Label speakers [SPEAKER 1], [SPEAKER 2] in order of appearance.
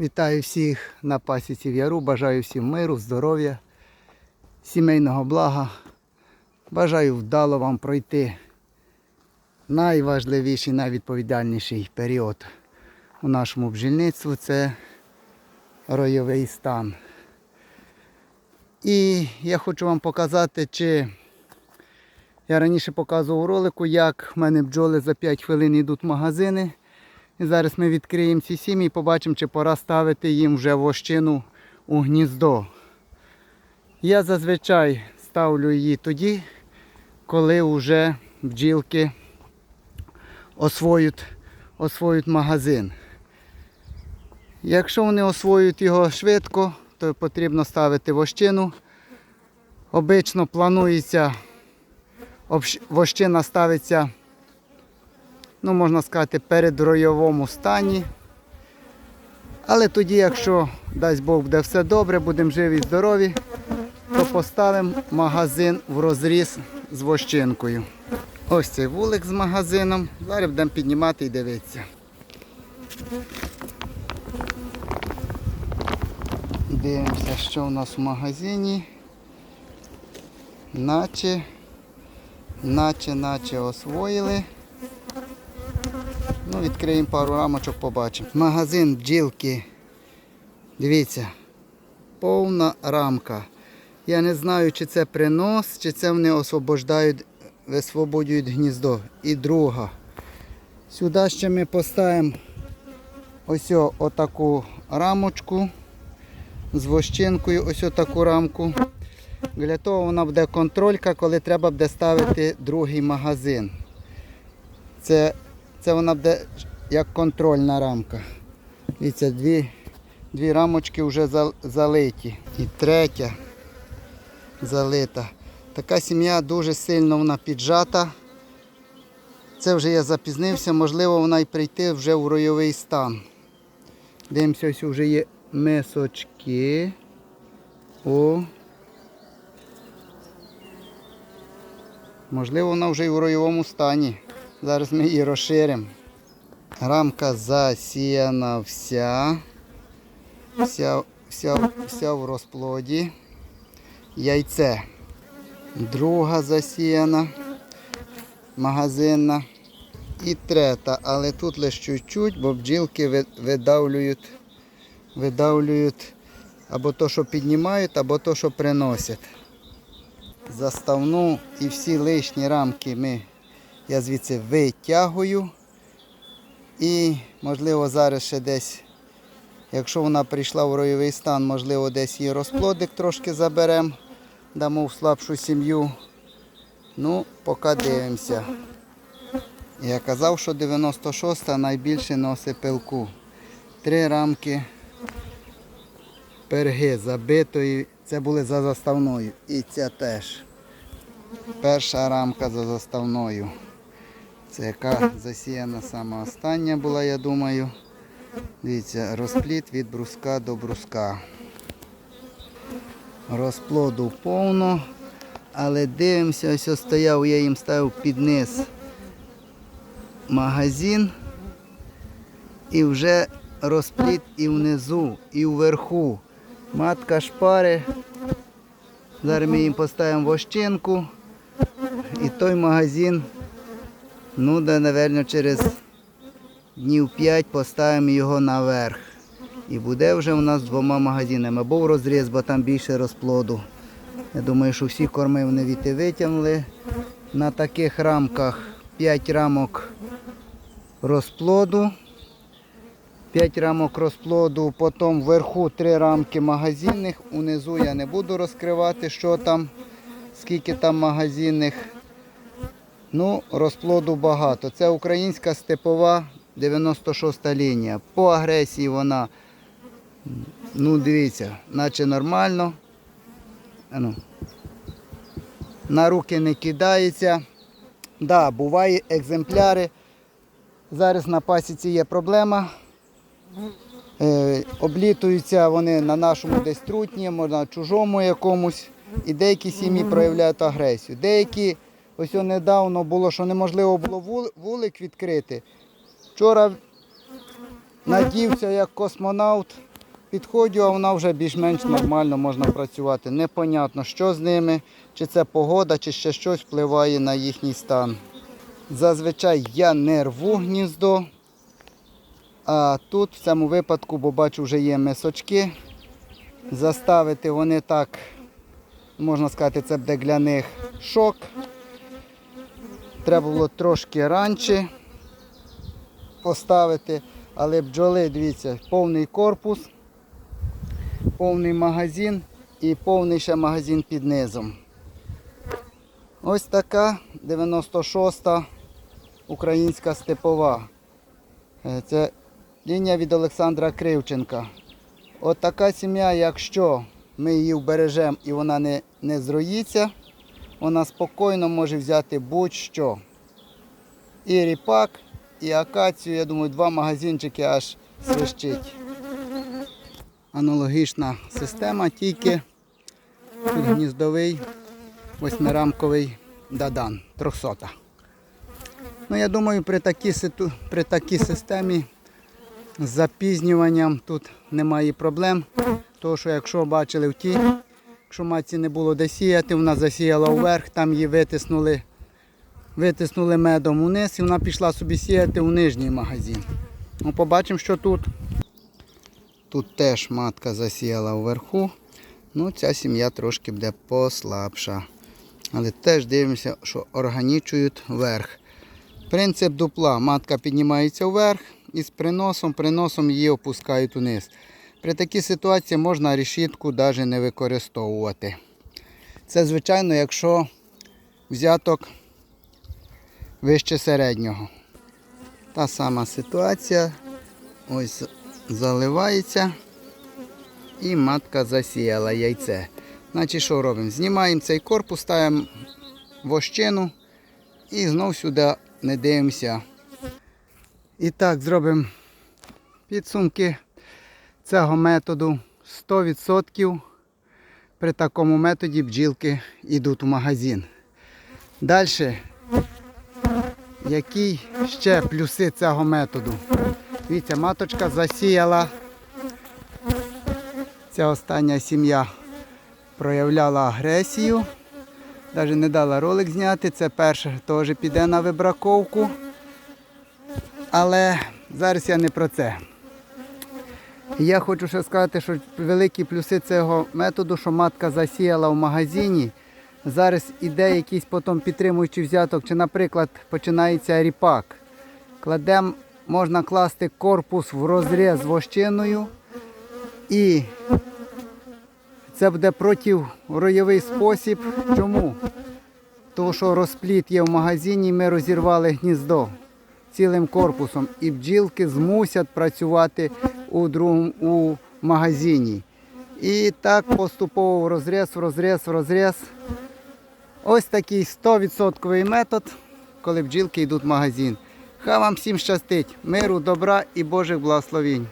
[SPEAKER 1] Вітаю всіх на пасіці в Яру. Бажаю всім миру, здоров'я, сімейного блага. Бажаю вдало вам пройти найважливіший, найвідповідальніший період у нашому бджільництву це ройовий стан. І я хочу вам показати, чи я раніше показував у ролику, як в мене бджоли за 5 хвилин йдуть в магазини. І зараз ми відкриємо ці сім'ї і побачимо, чи пора ставити їм вже вощину у гніздо. Я зазвичай ставлю її тоді, коли вже бджілки освоють, освоють магазин. Якщо вони освоюють його швидко, то потрібно ставити вощину. Обично планується, вощина ставиться ну, можна сказати, передройовому стані. Але тоді, якщо дасть Бог буде все добре, будемо живі і здорові, то поставимо магазин в розріз з вощинкою. Ось цей вулик з магазином. Зараз будемо піднімати і дивитися. Дивимося, що у нас в магазині. Наче, наче, наче освоїли. Ну, відкриємо пару рамочок, побачимо. Магазин бджілки. Дивіться, повна рамка. Я не знаю, чи це принос, чи це вони освобождають, висвободюють гніздо. І друга. Сюди ще ми поставимо ось отаку рамочку з вощинкою, ось отаку рамку. Для того вона буде контролька, коли треба буде ставити другий магазин. Це це вона буде як контрольна рамка. Дивіться, дві, дві рамочки вже залиті. І третя залита. Така сім'я дуже сильно вона піджата. Це вже я запізнився, можливо, вона й прийти вже в ройовий стан. Дивимося, ось вже є мисочки. О. Можливо, вона вже й в ройовому стані. Зараз ми її розширимо. Рамка засіяна вся. Вся, вся, вся в розплоді. Яйце. Друга засіяна. Магазинна. І трета, але тут лише чуть-чуть, бо бджілки видавлюють, видавлюють або то, що піднімають, або то, що приносять. Заставну і всі лишні рамки ми я звідси витягую. І, можливо, зараз ще десь, якщо вона прийшла в ройовий стан, можливо, десь її розплодик трошки заберемо, дамо в слабшу сім'ю. Ну, поки дивимося. Я казав, що 96-та найбільше носить пилку. Три рамки перги забитої. Це були за заставною. І ця теж. Перша рамка за заставною. Це яка засіяна сама остання була, я думаю. Дивіться, розплід від бруска до бруска. Розплоду повно. Але дивимося, ось стояв, я їм ставив під низ магазин. І вже розплід і внизу, і вверху. Матка шпари. Зараз ми їм поставимо вощинку. І той магазин, ну, да, напевно, через днів 5 поставимо його наверх. І буде вже у нас двома магазинами. Або в розріз, бо там більше розплоду. Я думаю, що всі корми вони віти витягнули. На таких рамках 5 рамок розплоду. 5 рамок розплоду, потім вверху 3 рамки магазинних. Унизу я не буду розкривати, що там, скільки там магазинних. Ну, розплоду багато. Це українська степова 96-та лінія. По агресії вона, ну дивіться, наче нормально. Ану. На руки не кидається. Да, буває екземпляри. Зараз на пасіці є проблема. Е, облітуються вони на нашому десь трутні, можна на чужому якомусь. І деякі сім'ї проявляють агресію. Деякі, ось недавно було, що неможливо було вулик відкрити. Вчора надівся як космонавт, підходжу, а вона вже більш-менш нормально можна працювати. Непонятно, що з ними, чи це погода, чи ще щось впливає на їхній стан. Зазвичай я не рву гніздо. А тут в цьому випадку, бо бачу, вже є мисочки. Заставити вони так, можна сказати, це буде для них шок. Треба було трошки раніше поставити, але бджоли, дивіться, повний корпус, повний магазин і повний ще магазин під низом. Ось така 96-та українська степова. Е, Це лінія від Олександра Кривченка. От така сім'я, якщо ми її вбережемо і вона не, не зроїться, вона спокійно може взяти будь-що. І ріпак, і акацію, я думаю, два магазинчики аж свищить. Аналогічна система, тільки тут гніздовий восьмирамковий дадан, 300. Ну, я думаю, при такій, при такій системі з запізнюванням тут немає проблем. Тому що якщо бачили в тій, якщо матці не було де сіяти, вона засіяла вверх, там її витиснули, витиснули медом униз і вона пішла собі сіяти у нижній магазин. Ну, побачимо, що тут. Тут теж матка засіяла вверху. Ну, ця сім'я трошки буде послабша. Але теж дивимося, що органічують вверх. Принцип дупла. Матка піднімається вверх і з приносом, приносом її опускають униз. При такій ситуації можна решітку навіть не використовувати. Це, звичайно, якщо взяток вище середнього. Та сама ситуація. Ось заливається і матка засіяла яйце. Значить, що робимо? Знімаємо цей корпус, ставимо вощину і знов сюди не дивимося. І так, зробимо підсумки цього методу 100%. При такому методі бджілки йдуть у магазин. Далі, які ще плюси цього методу? Дивіться, маточка засіяла. Ця остання сім'я проявляла агресію. Навіть не дала ролик зняти. Це перше теж піде на вибраковку. Але зараз я не про це. Я хочу ще сказати, що великі плюси цього методу, що матка засіяла в магазині. Зараз іде якийсь потім підтримуючий взяток, чи, наприклад, починається ріпак. Кладемо, можна класти корпус в розріз вощиною. І це буде протироєвий спосіб. Чому? Тому що розпліт є в магазині, ми розірвали гніздо цілим корпусом. І бджілки змусять працювати у другому у магазині. І так поступово в розріз, в розріз, в розріз. Ось такий 100% метод, коли бджілки йдуть в магазин. Хай вам всім щастить, миру, добра і Божих благословень.